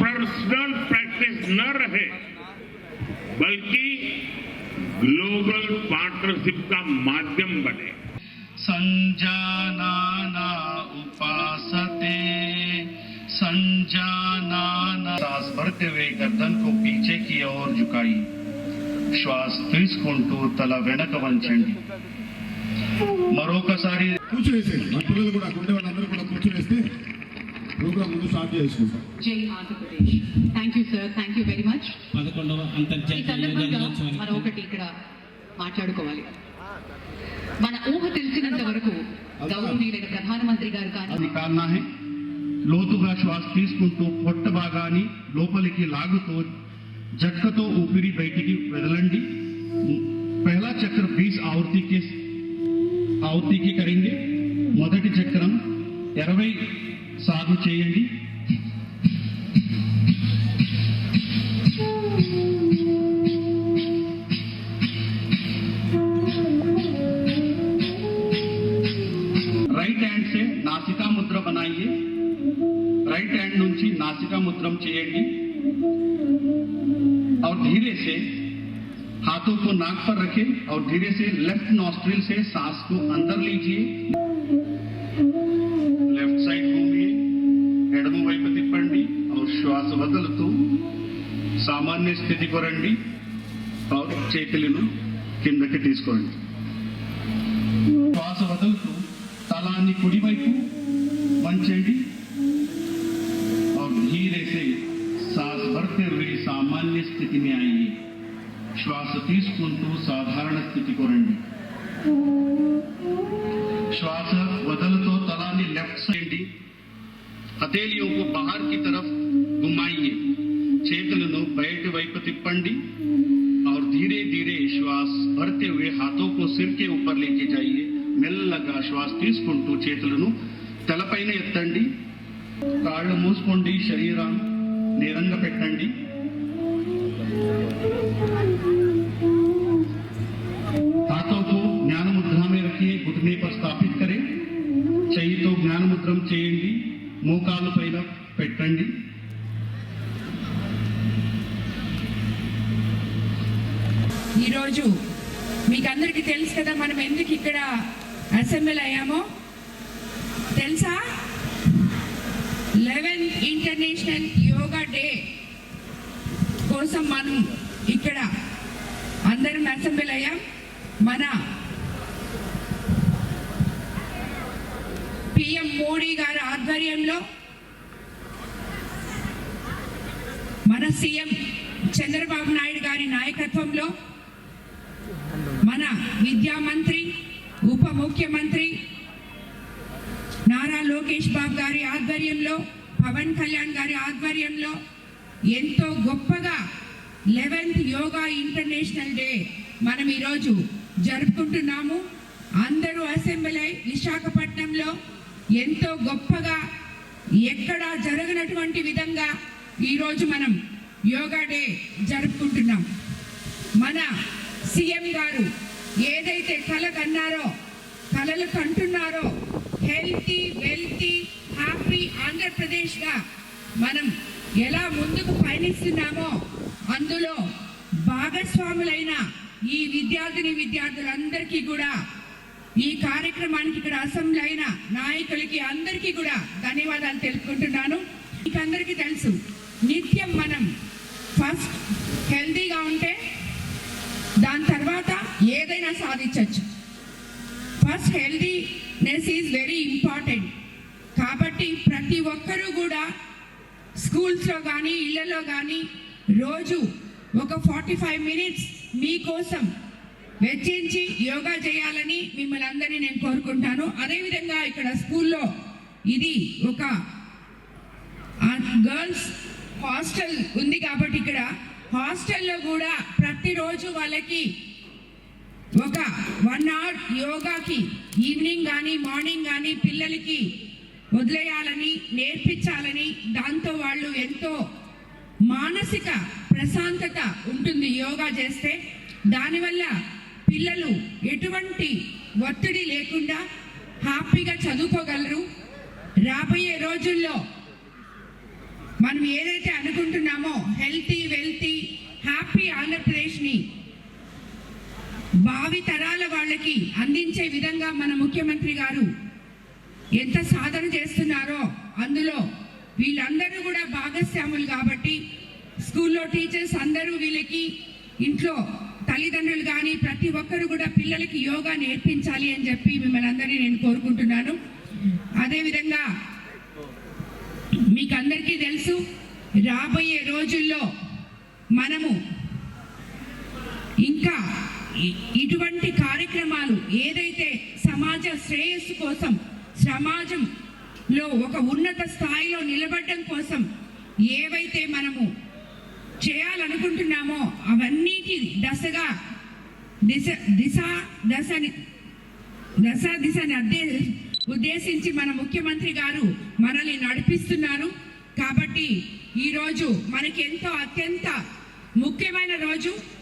Personal practice न रहे बल्कि ग्लोबल पार्टनरशिप का माध्यम बने संजानाना उपासते संजानाना श्वास भरते हुए गर्दन को पीछे की ओर झुकाई శ్వాస తీసుకుంటూ తల వెనక వంచండి మరొకసారి కూర్చునేసేయండి మన పిల్లలు కూడా ఉండే వాళ్ళందరూ కూడా కూర్చునేస్తే ప్రోగ్రామ్ ముందు స్టార్ట్ చేసుకుంటాం. జై Andhra Pradesh. Thank you sir thank you very much పదకొండవ అంతర్జాతీయ ఇక్కడ మాట్లాడుకోవాలి. మన ఊహ తెలిసినంత వరకు గౌరవనీయులైన ప్రధానమంత్రి గారు కానీ కారణా హై లోతుగా శ్వాస తీసుకుంటూ పొట్ట భాగాన్ని లోపలికి లాగుతూ జక్కతో ఊపిరి బయటికి వదలండి పహలా చక్ర 20 ఆవృత్తి కి ఆవృత్తికి కరెంगे మొదటి చక్రం 20 సాధు చేయండి రైట్ హ్యాండ్ से नासिका मुद्रा बनाइए राइट हैंड నుంచి नासिका मुद्रम చేయండి और धीरे से हाथों को नाक पर रखें और धीरे से लेफ्ट नॉस्ट्रिल से सांस को अंदर लीजिए వదులుతూ సామాన్య స్థితి కొరండి. చేతులను కిందకి తీసుకోండి. శ్వాస వదులుతూ తలాన్ని కుడివైపు వంచండి और धीरे से सांस भरते हुए తీసుకుంటూ సాధారణ స్థితి కొరండి. శ్వాస వదలతో తలాన్ని లెఫ్ట్ సైడ్ అతేలి బహార్కి తరఫ్ घुमाइए చేతులను బయటి వైపు తిప్పండి और धीरे धीरे श्वास भरते हुए हाथों को सिर के ऊपर लेके जाइए మెల్లగా శ్వాస తీసుకుంటూ చేతులను తలపైన ఎత్తండి కాళ్ళు మూసుకోండి శరీరం నేరంగా పెట్టండి हाथों को ज्ञान मुद्रा में रखिए घुटने पर स्थापित करें చెయ్యితో జ్ఞాన ముద్రం చేయండి మోకాలు పైన పెట్టండి ఈరోజు మీకు అందరికీ తెలుసు కదా మనం ఎందుకు ఇక్కడ అసెంబ్లీ అయ్యామో? తెలుసా? లెవెన్ ఇంటర్నేషనల్ యోగా డే కోసం మనం ఇక్కడ అందరం అసెంబ్లీ అయ్యాం. మన పిఎం మోడీ గారి ఆధ్వర్యంలో మన సీఎం చంద్రబాబు నాయుడు గారి నాయకత్వంలో మన విద్యా మంత్రి ఉప ముఖ్యమంత్రి నారా లోకేష్ బాబు గారి ఆధ్వర్యంలో పవన్ కళ్యాణ్ గారి ఆధ్వర్యంలో ఎంతో గొప్పగా లెవెన్త్ యోగా ఇంటర్నేషనల్ డే మనం ఈరోజు జరుపుకుంటున్నాము. అందరూ అసెంబ్లీ అయి విశాఖపట్నంలో ఎంతో గొప్పగా ఎక్కడా జరగనటువంటి విధంగా ఈరోజు మనం యోగా డే జరుపుకుంటున్నాం. మన సీఎం గారు ఏదైతే కళ కన్నారో కలలు కంటున్నారో హెల్తీ వెల్తీ హ్యాపీ ఆంధ్రప్రదేశ్గా మనం ఎలా ముందుకు పయనిస్తున్నామో అందులో భాగస్వాములైన ఈ విద్యార్థిని విద్యార్థులందరికీ కూడా ఈ కార్యక్రమానికి ఇక్కడ అసెంబ్లీ అయిన నాయకులకి అందరికీ కూడా ధన్యవాదాలు తెలుపుకుంటున్నాను. మీకందరికీ తెలుసు నిత్యం మనం ఫస్ట్ హెల్తీగా ఉంటే దాని తర్వాత ఏదైనా సాధించవచ్చు first healthiness is very important కాబట్టి ప్రతి ఒక్కరూ కూడా స్కూల్స్లో కానీ ఇళ్ళలో కానీ రోజు ఒక ఫార్టీ ఫైవ్ మినిట్స్ మీకోసం వెచ్చించి యోగా చేయాలని మిమ్మల్ని అందరినీ నేను కోరుకుంటాను. అదేవిధంగా ఇక్కడ స్కూల్లో ఇది ఒక గర్ల్స్ హాస్టల్ ఉంది కాబట్టి ఇక్కడ హాస్టల్లో కూడా ప్రతిరోజు వాళ్ళకి ఒక వన్ అవర్ యోగాకి ఈవినింగ్ కానీ మార్నింగ్ కానీ పిల్లలకి వదిలేయాలని నేర్పించాలని దాంతో వాళ్ళు ఎంతో మానసిక ప్రశాంతత ఉంటుంది యోగా చేస్తే. దానివల్ల పిల్లలు ఎటువంటి ఒత్తిడి లేకుండా హ్యాపీగా చదువుకోగలరు. రాబోయే రోజుల్లో మనం ఏదైతే అనుకుంటున్నామో హెల్తీ వెల్తీ హ్యాపీ ఆంధ్రప్రదేశ్ వారికి అందించే విధంగా మన ముఖ్యమంత్రి గారు ఎంత సాధన చేస్తున్నారో అందులో వీళ్ళందరూ కూడా భాగస్వాములు కాబట్టి స్కూల్లో టీచర్స్ అందరూ వీళ్ళకి ఇంట్లో తల్లిదండ్రులు కానీ ప్రతి ఒక్కరు కూడా పిల్లలకి యోగా నేర్పించాలి అని చెప్పి మిమ్మల్ని అందరినీ నేను కోరుకుంటున్నాను. అదేవిధంగా మీకు అందరికీ తెలుసు రాబోయే రోజుల్లో మనము ఇంకా ఇటువంటి కార్యక్రమాలు ఏదైతే సమాజ శ్రేయస్సు కోసం సమాజంలో ఒక ఉన్నత స్థాయిలో నిలబడడం కోసం ఏవైతే మనము చేయాలనుకుంటున్నామో అవన్నిటి దశగా దిశ దిశ దశని దశ దిశని అద్దే ఉద్దేశించి మన ముఖ్యమంత్రి గారు మనల్ని నడిపిస్తున్నారు. కాబట్టి ఈరోజు మనకి ఎంతో అత్యంత ముఖ్యమైన రోజు.